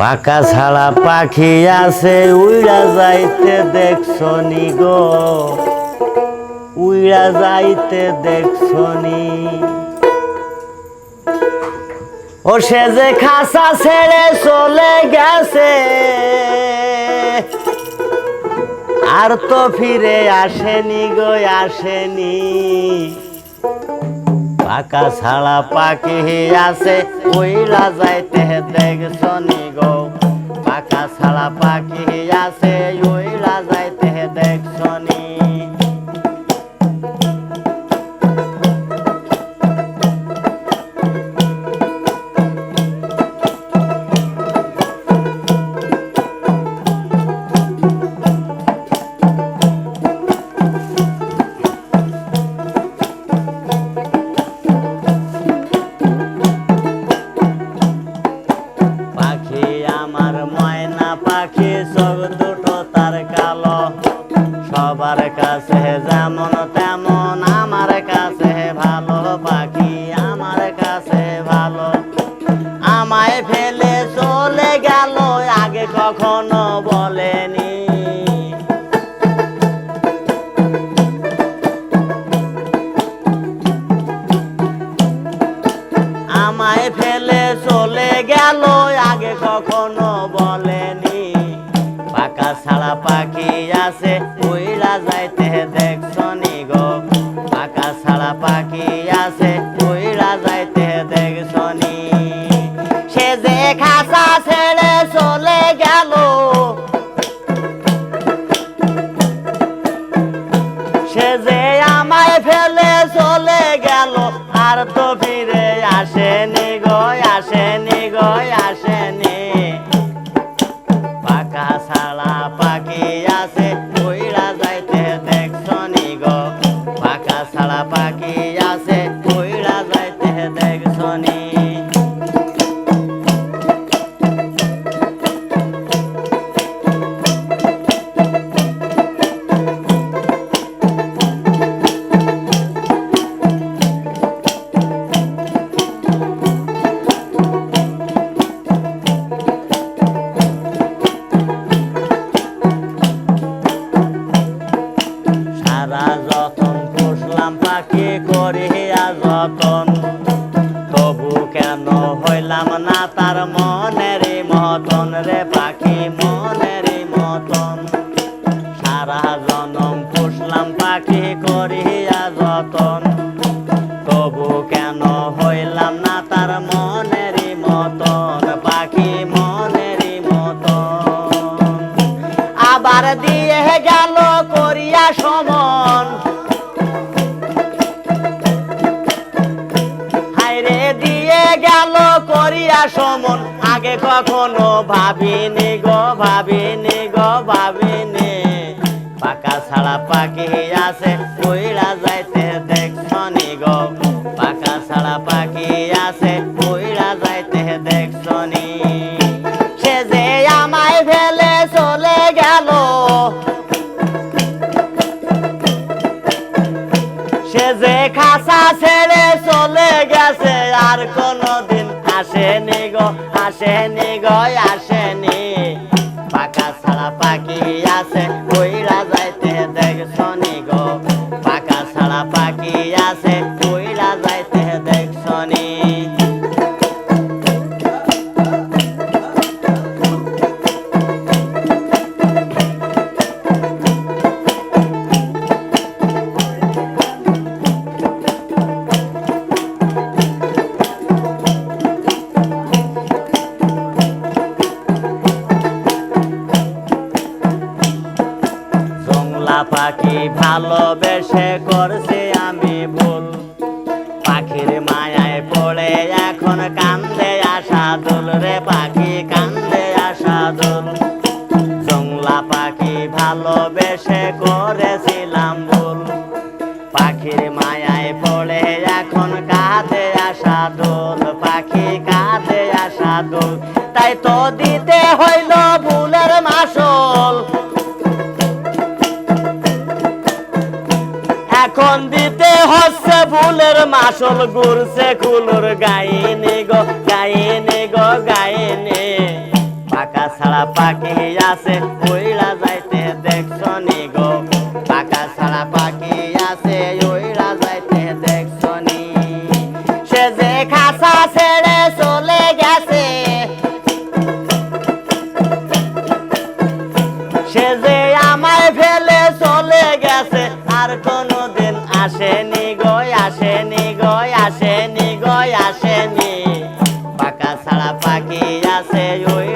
পাকা ছাড়া পাখি আছে, উইড়া যাইতে দেখছনি গো। উইড়া যাইতে দেখছনি ও সে যে খাসা ছেড়ে চলে গেছে, আর তো ফিরে আসেনি গো, আসেনি। পাকা ছাড়া পাখি আছে ওইলা যাইতে দেখছনি গো। পাকা ছাড়া পাখি আছে ওইলা সবার কাছে যেমন তেমন, আমার কাছে ভালো পাখি, আমার কাছে ভালো। আমায় ফেলে চলে গেল, আগে কখনো বলেনি। আমায় ফেলে চলে গেল, আগে কখনো পাকা পাখি আছে উইড়া যাইতে দেখছনি সে যে খাসা ছেড়ে চলে গেল। সে যে আমায় ফেলে চলে গেল। আর তো ফিরে আসেনি গো আসেনি গো, আসেনি কেন হইলাম না তার মনের মতন রে পাখি মনের মতন। সারা জনম পুষলাম পাখি করিয়া যতন। তবু কেন হইলাম না তার মনের মতন, পাখি মনের মতন। আবার দিয়ে গেল করিয়া সমন। সমন, আগে কখনো ভাবিনি গো ভাবিনি গো, ভাবিনি। পাকা ছাড়া পাখি আছে, কইরা যাইতে দেখছনি গো। পাকা ছাড়া পাখি আছে, কইরা যাইতে দেখছনি সে যে আমায় ফেলে চলে গেল, সে যে খাসা ছেড়ে চলে গেছে, আর কোনদিন আসেনি গো আসেনি গো আসেনি জংলা পাখি ভালোবেসে করছি আমি ভুল। পাখির মায়ায় পড়ে এখন কান্দে আসা দুল রে পাখি, কান্দে আসা দুল জংলা পাখি ভালোবেসে করেছিলাম ভুল। পাখির মায়ায় পড়ে এখন কাঁদে আসা দোল পাখি কাঁদে আসা দোল তাই তো দিতে হইল এখন দিতে হচ্ছে ফুলের মাসল ঘুরছে ফুলের গাইনে গো গাইনে গো, গাইনে। পাকা ছাড়া পাখি আছে, ওই আসেনি গয় আসেনি গয় আসেনি। পাকা ছাড়া পাখি আছে ওই